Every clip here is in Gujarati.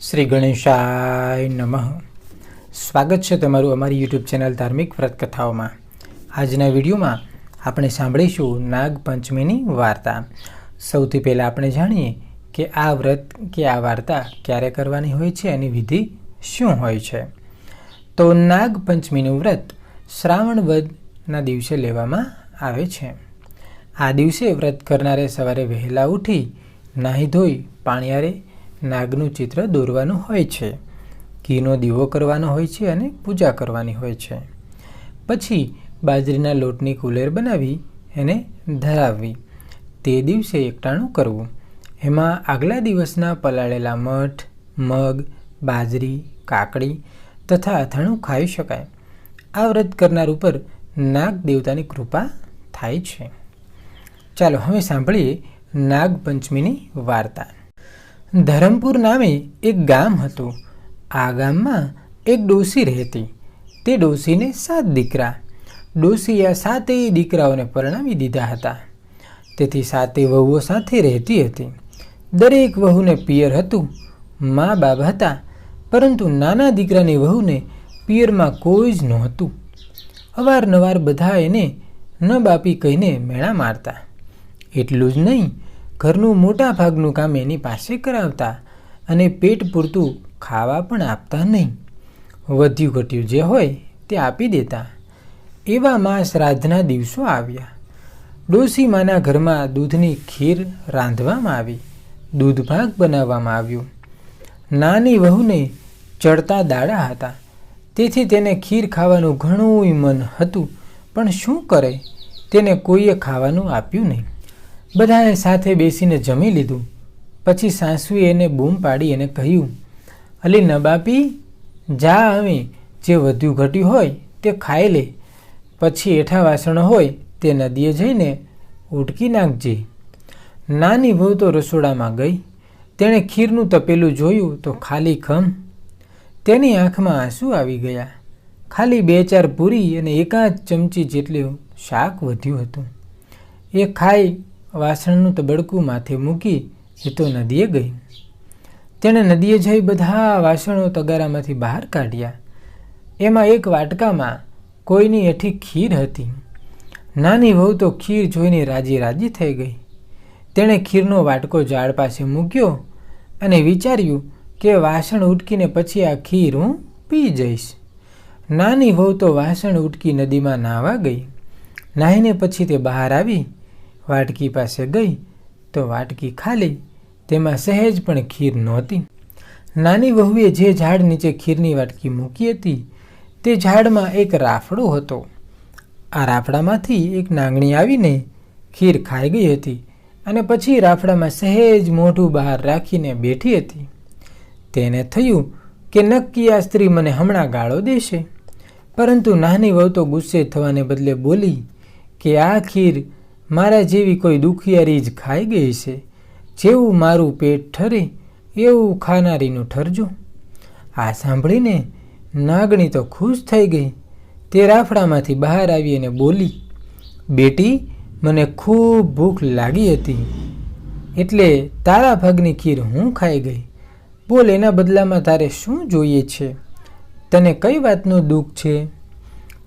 શ્રી ગણેશાય નમઃ. સ્વાગત છે તમારું અમારી યુટ્યુબ ચેનલ ધાર્મિક વ્રત કથાઓમાં આજના વિડીયોમાં આપણે સાંભળીશું નાગપંચમીની વાર્તા. સૌથી પહેલાં આપણે જાણીએ કે આ વ્રત, કે આ વાર્તા ક્યારે કરવાની હોય છે એની વિધિ શું હોય છે. તો નાગપંચમીનું વ્રત શ્રાવણ વદના દિવસે લેવામાં આવે છે. આ દિવસે વ્રત કરનારે સવારે વહેલા ઉઠી નાહી ધોઈ પાણીયારે નાગનું ચિત્ર દોરવાનું હોય છે. ઘીનો દીવો કરવાનો હોય છે અને પૂજા કરવાની હોય છે. પછી બાજરીના લોટની કુલેર બનાવી એને ધરાવવી. તે દિવસે એકટાણું કરવું. એમાં આગલા દિવસના પલાળેલા મઠ, મગ, બાજરી, કાકડી તથા અથાણું ખાઈ શકાય. આ વ્રત કરનાર ઉપર નાગ દેવતાની કૃપા થાય છે. ચાલો હવે સાંભળીએ નાગપંચમીની વાર્તા. ધરમપુર નામે એક ગામ હતું. આ ગામમાં એક ડોસી રહેતી. તે ડોસીને સાત દીકરા. ડોસી આ સાતેય દીકરાઓને પરણાવી દીધા હતા. તેથી સાતે વહુઓ સાથે રહેતી હતી. દરેક વહુને પિયર હતું. મા બાપ હતા. પરંતુ નાના દીકરાની વહુને પિયરમાં કોઈ જ નહોતું. અવારનવાર બધા એને ન બાપી કહીને મેળા મારતા. એટલું જ નહીં ઘરનું મોટા ભાગનું કામ એની પાસે કરાવતા અને પેટ પૂરતું ખાવા પણ આપતા નહીં. વધ્યું ઘટ્યું જે હોય તે આપી દેતા. એવામાં શ્રાદ્ધના દિવસો આવ્યા. ડોસી માના ઘરમાં દૂધની ખીર રાંધવામાં આવી દૂધભાગ બનાવવામાં આવ્યું. નાની વહુને ચડતા દાડા હતા. તેથી તેને ખીર ખાવાનું ઘણું મન હતું, પણ શું કરે? તેને કોઈએ ખાવાનું આપ્યું નહીં. બધાએ સાથે બેસીને જમી લીધું. પછી સાસુએ એને બૂમ પાડી એને કહ્યું, અલી નબાપી, જા હવે. જે વધ્યું ઘટ્યું હોય તે ખાઈ લે. પછી એઠા વાસણો હોય તે નદીએ જઈને ઉટકી નાખજે. નાની વહુ તો રસોડામાં ગઈ. તેણે ખીરનું તપેલું જોયું તો ખાલી ખમ. તેની આંખમાં આંસુ આવી ગયા. ખાલી બે ચાર પૂરી અને એકાદ ચમચી જેટલું શાક વધ્યું હતું. એ ખાઈ વાસણનું તબડકું માથે મૂકી એ તો નદીએ ગઈ. તેણે નદીએ જઈ બધા વાસણો તગારામાંથી બહાર કાઢ્યા. એમાં એક વાટકામાં કોઈની એઠી ખીર હતી. નાની વહુ તો ખીર જોઈને રાજી રાજી થઈ ગઈ. તેણે ખીરનો વાટકો ઝાડ પાસે મૂક્યો અને વિચાર્યું કે વાસણ ઉટકીને પછી આ ખીર હું પી જઈશ. નાની વહુ તો વાસણ ઉટકી નદીમાં નાહવા ગઈ. નાહીને પછી તે બહાર આવી વાટકી પાસે ગઈ તો વાટકી ખાલી, તેમાં સહેજ પણ ખીર નહોતી. નાની વહુએ જે ઝાડ નીચે ખીરની વાટકી મૂકી હતી, તે ઝાડમાં એક રાફડો હતો. આ રાફડામાંથી એક નાંગણી આવીને ખીર ખાઈ ગઈ હતી અને પછી રાફડામાં સહેજ મોઢું બહાર રાખીને બેઠી હતી. તેને થયું કે નક્કી આ સ્ત્રી મને હમણાં ગાળો દેશે. પરંતુ નાની વહુ તો ગુસ્સે થવાને બદલે બોલી કે આ ખીર મારા જેવી કોઈ દુખિયારી જ ખાઈ ગઈ છે. જેવું મારું પેટ ઠરે, એવું ખાનારીનું ઠરજો. આ સાંભળીને નાગણી તો ખુશ થઈ ગઈ. તે રાફડામાંથી બહાર આવી અને બોલી, બેટી, મને ખૂબ ભૂખ લાગી હતી. એટલે તારા ભાગની ખીર હું ખાઈ ગઈ. બોલ, એના બદલામાં તારે શું જોઈએ છે? તને કઈ વાતનું દુઃખ છે?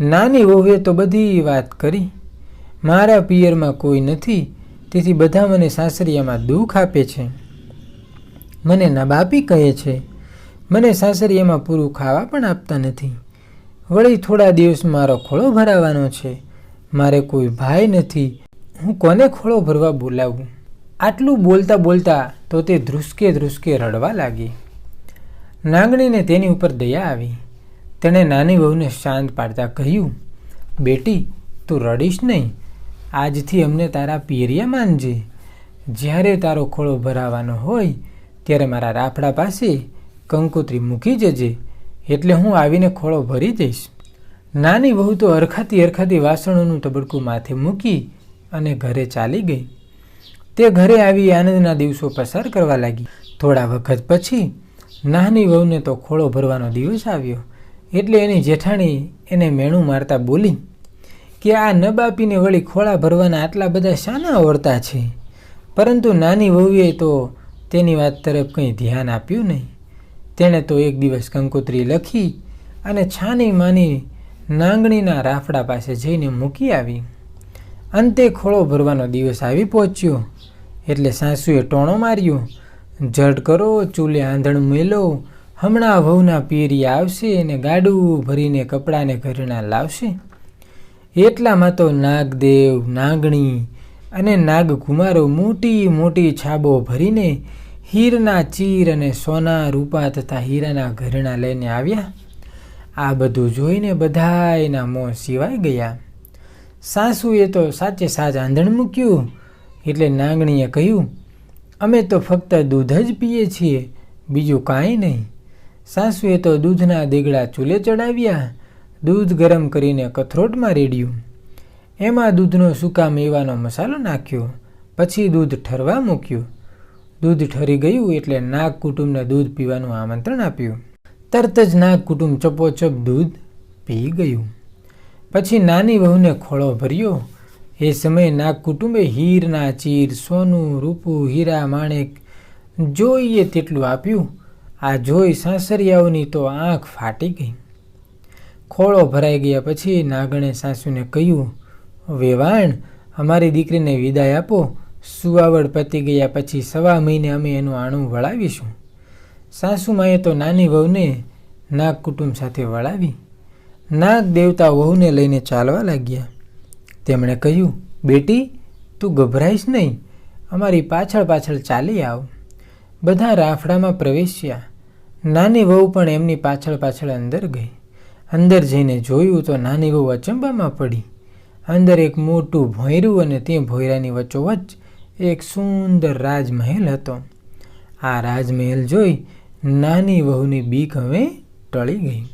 નાની વહુએ તો બધી વાત કરી. મારા પિયરમાં કોઈ નથી, તેથી બધા મને સાસરિયામાં દુઃખ આપે છે. મને નબાપી કહે છે, મને સાસરિયામાં પૂરું ખાવા પણ આપતા નથી. વળી થોડા દિવસ મારો ખોળો ભરાવાનો છે. મારે કોઈ ભાઈ નથી. હું કોને ખોળો ભરવા બોલાવું? આટલું બોલતા બોલતા તો તે ધ્રુસકે ધ્રુસકે રડવા લાગી. નાગણીને તેની ઉપર દયા આવી. તેણે નાની વહુને શાંત પાડતા કહ્યું, બેટી, તું રડીશ નહીં. આજથી અમને તારા પિયરિયા માનજે. જ્યારે તારો ખોળો ભરાવાનો હોય, ત્યારે મારા રાફડા પાસે કંકોત્રી મૂકી જજે, એટલે હું આવીને ખોળો ભરી જઈશ નાની વહુ તો અરખાતી અરખાતી વાસણોનું તબડકું માથે મૂકી અને ઘરે ચાલી ગઈ. તે ઘરે આવી આનંદના દિવસો પસાર કરવા લાગી. થોડા વખત પછી નાની વહુને તો ખોળો ભરવાનો દિવસ આવ્યો, એટલે એની જેઠાણી એને મેણું મારતા બોલી કે આ નબાપીને વળી ખોળા ભરવાના આટલા બધા શાના ઓળતા છે? પરંતુ નાની વહુએ તો તેની વાત તરફ કંઈ ધ્યાન આપ્યું નહીં. તેણે તો એક દિવસ કંકોત્રી લખી અને છાની માની નાંગણીના રાફડા પાસે જઈને મૂકી આવી. અંતે ખોળો ભરવાનો દિવસ આવી પહોંચ્યો. એટલે સાસુએ ટોણો માર્યો. જડ કરો, ચૂલે આંધણ મેલો, હમણાં વહુના પીરી આવશે અને ગાડું ભરીને કપડાને ઘરેણા લાવશે. એટલામાં તો નાગદેવ, નાગણી અને નાગકુમારો મોટી મોટી છાબો ભરીને હીરના ચીર અને સોના રૂપા તથા હીરાના ઘરેણા લઈને આવ્યા. આ બધું જોઈને બધા એના મોં સિવાય ગયા. સાસુએ તો સાચે સાચ આંધણ મૂક્યું. એટલે નાગણીએ કહ્યું, અમે તો ફક્ત દૂધ જ પીએ છીએ, બીજું કાંઈ નહીં. સાસુએ તો દૂધના દેગડા ચૂલે ચડાવ્યા દૂધ ગરમ કરીને કથરોટમાં રેડ્યું. એમાં દૂધનો સૂકા મેવાનો મસાલો નાખ્યો. પછી દૂધ ઠરવા મૂક્યું. દૂધ ઠરી ગયું એટલે નાગ કુટુંબને દૂધ પીવાનું આમંત્રણ આપ્યું. તરત જ નાગ કુટુંબ ચપોચપ દૂધ પી ગયું. પછી નાની વહુને ખોળો ભર્યો. એ સમયે નાગ કુટુંબે હીરના ચીર, સોનું, રૂપું, હીરા, માણેક જોઈએ તેટલું આપ્યું. આ જોઈ સાસરિયાઓની તો આંખ ફાટી ગઈ. ખોળો ભરાઈ ગયા પછી નાગણે સાસુને કહ્યું, વેવાણ, અમારી દીકરીને વિદાય આપો. સુવાવડ પતી ગયા પછી સવા મહિને અમે એનું આણું વળાવીશું. સાસુમાએ તો નાની વહુને નાગ કુટુંબ સાથે વળાવી. નાગ દેવતા વહુને લઈને ચાલવા લાગ્યા. તેમણે કહ્યું, બેટી, તું ગભરાઈશ નહીં. અમારી પાછળ પાછળ ચાલી આવ. બધા રાફડામાં પ્રવેશ્યા. નાની વહુ પણ એમની પાછળ પાછળ અંદર ગઈ. અંદર જઈને જોયું તો નાની વહુ અચંબામાં પડી. અંદર એક મોટું ભોંયરું અને તે ભોંયરાની વચ્ચોવચ્ચ એક સુંદર રાજમહેલ હતો. આ રાજમહેલ જોઈ નાની વહુની બીક હવે ટળી ગઈ.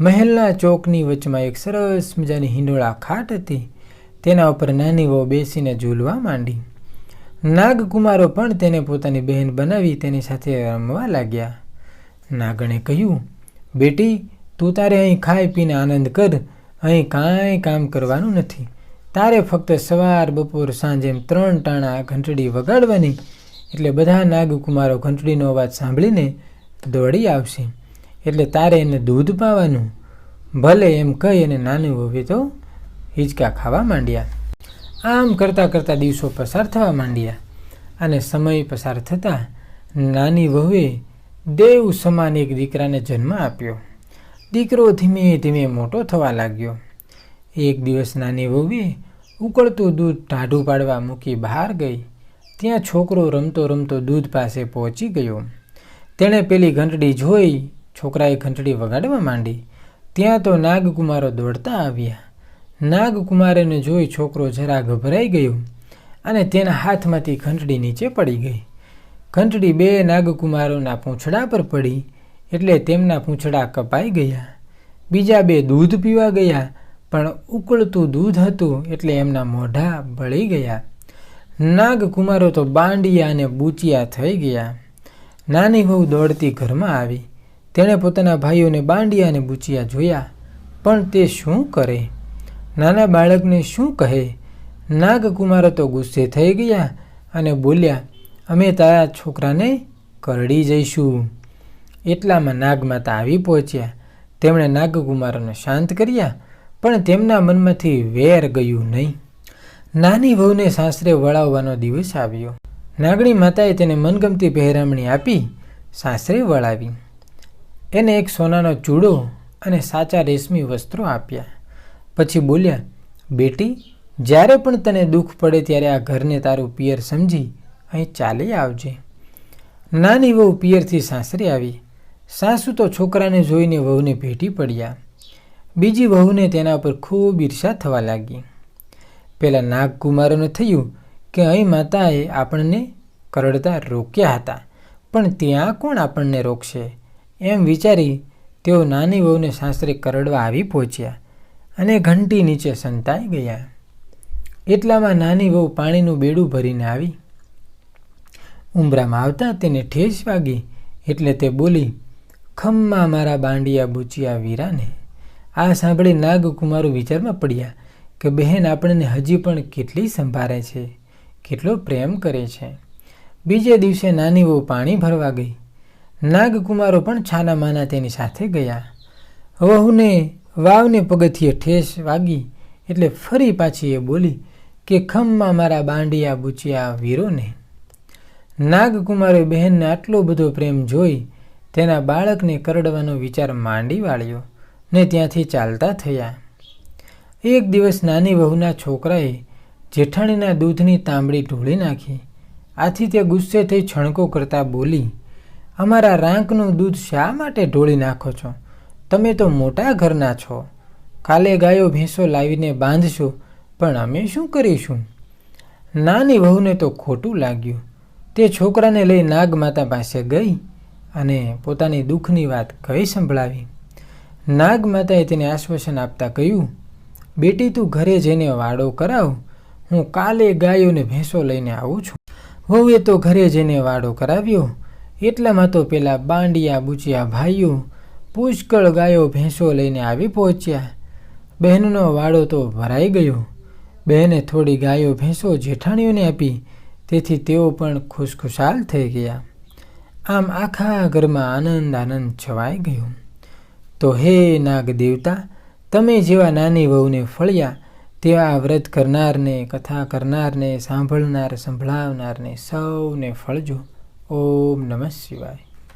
મહેલના ચોકની વચમાં એક સરસ મજાની હિંડોળા ખાટ હતી. તેના ઉપર નાની વહુ બેસીને ઝૂલવા માંડી. નાગકુમારો પણ તેને પોતાની બહેન બનાવી તેની સાથે રમવા લાગ્યા. નાગણે કહ્યું, બેટી તું તારે અહીં ખાઈ પીને આનંદ કર. અહીં કાંઈ કામ કરવાનું નથી. તારે ફક્ત સવાર, બપોર, સાંજે એમ ત્રણ ટાણા ઘંટડી વગાડવાની. એટલે બધા નાગકુમારો ઘંટડીનો અવાજ સાંભળીને દોડી આવશે. એટલે તારે એને દૂધ પાવાનું. ભલે એમ કહી અને નાની વહુએ તો હિંચકા ખાવા માંડ્યા. આમ કરતાં કરતાં દિવસો પસાર થવા માંડ્યા. અને સમય પસાર થતાં નાની વહુએ દેવ સમાન એક દીકરાને જન્મ આપ્યો. દીકરો ધીમે ધીમે મોટો થવા લાગ્યો. એક દિવસ નાની વહુએ ઉકળતું દૂધ ટાઢું પાડવા મૂકી બહાર ગઈ. ત્યાં છોકરો રમતો રમતો દૂધ પાસે પહોંચી ગયો. તેણે પેલી ઘંટડી જોઈ, છોકરાએ ઘંટડી વગાડવા માંડી. ત્યાં તો નાગકુમારો દોડતા આવ્યા. નાગકુમારને જોઈ છોકરો જરા ગભરાઈ ગયો અને તેના હાથમાંથી ઘંટડી નીચે પડી ગઈ. ઘંટડી બે નાગકુમારોના પૂંછડા પર પડી. એટલે તેમના પૂંછડા કપાઈ ગયા. બીજા બે દૂધ પીવા ગયા, પણ ઉકળતું દૂધ હતું એટલે એમના મોઢા બળી ગયા. નાગકુમારો તો બાંડિયા અને બૂચિયા થઈ ગયા. નાની વહુ દોડતી ઘરમાં આવી. તેણે પોતાના ભાઈઓને બાંડિયા અને બૂચિયા જોયા. પણ તે શું કરે? નાના બાળકને શું કહે? નાગકુમારો તો ગુસ્સે થઈ ગયા અને બોલ્યા, અમે તારા છોકરાને કરડી જઈશું. એટલામાં નાગમાતા આવી પહોંચ્યા. તેમણે નાગકુમારોને શાંત કર્યા, પણ તેમના મનમાંથી વેર ગયું નહીં. નાની વહુને સાસરે વળાવવાનો દિવસ આવ્યો. નાગણી માતાએ તેને મનગમતી પહેરામણી આપી, સાસરે વળાવી. એને એક સોનાનો ચૂડો અને સાચા રેશમી વસ્ત્રો આપ્યા. પછી બોલ્યા, બેટી, જ્યારે પણ તને દુઃખ પડે ત્યારે આ ઘરને તારું પિયર સમજી, અહીં ચાલી આવજે. નાની વહુ પિયરથી સાસરે આવી. સાસુ તો છોકરાને જોઈને વહુને ભેટી પડ્યા. બીજી વહુને તેના પર ખૂબ ઈર્ષા થવા લાગી. પહેલાં નાગકુમારોને થયું કે અહીં માતાએ આપણને કરડતા રોક્યા હતા, પણ ત્યાં કોણ આપણને રોકશે? એમ વિચારી તેઓ નાની વહુને સાસરે કરડવા આવી પહોંચ્યા અને ઘંટી નીચે સંતાઈ ગયા. એટલામાં નાની વહુ પાણીનું બેડું ભરીને આવી. ઉંબરામાં આવતા તેને ઠેસ વાગી એટલે તે બોલી ખમ્મા મારા બાંડિયા બુચિયા વીરાને? આ સાંભળી નાગકુમારો વિચારમાં પડ્યા કે બહેન આપણને હજી પણ કેટલી સંભાળે છે, કેટલો પ્રેમ કરે છે. બીજે દિવસે નાની વહુ પાણી ભરવા ગઈ. નાગકુમારો પણ છાના માના તેની સાથે ગયા. વહુને, વાવને પગથિયે ઠેસ વાગી એટલે ફરી પાછી એ બોલી કે ખમમાં મારા બાંડિયા બુચિયા વીરોને. નાગકુમારે બહેનને આટલો બધો પ્રેમ જોઈ તેના બાળકને કરડવાનો વિચાર માંડી વાળ્યો ને ત્યાંથી ચાલતા થયા. એક દિવસ નાની વહુના છોકરાએ જેઠાણીના દૂધની તાંબડી ઢોળી નાખી. આથી તે ગુસ્સે થઈ છણકો કરતા બોલી, અમારા રાંકનું દૂધ શા માટે ઢોળી નાખો છો? તમે તો મોટા ઘરના છો. કાલે ગાયો ભેંસો લાવીને બાંધશો, પણ અમે શું કરીશું? નાની વહુને તો ખોટું લાગ્યું. તે છોકરાને લઈ નાગમાતા પાસે ગઈ. અને પોતાની દુઃખની વાત કહી સંભળાવી. નાગમાતાએ તેને આશ્વાસન આપતા કહ્યું, બેટી, તું ઘરે જઈને વાડો કરાવ. હું કાલે ગાયોને ભેંસો લઈને આવું છું. વહુએ તો ઘરે જઈને વાડો કરાવ્યો. એટલામાં તો પેલા બાંડિયા બુચિયા ભાઈઓ પુષ્કળ ગાયો ભેંસો લઈને આવી પહોંચ્યા. બહેનનો વાડો તો ભરાઈ ગયો. બહેને થોડી ગાયો ભેંસો જેઠાણીઓને આપી. તેથી તેઓ પણ ખુશખુશાલ થઈ ગયા. આમ આખા ઘરમાં આનંદ આનંદ છવાઈ ગયો. તો હે નાગ દેવતા તમે જેવા નાની વહુને ફળ્યા તેવા વ્રત કરનારને, કથા કરનારને, સાંભળનાર, સંભળાવનારને સૌને ફળજો. ઓમ નમઃ શિવાય.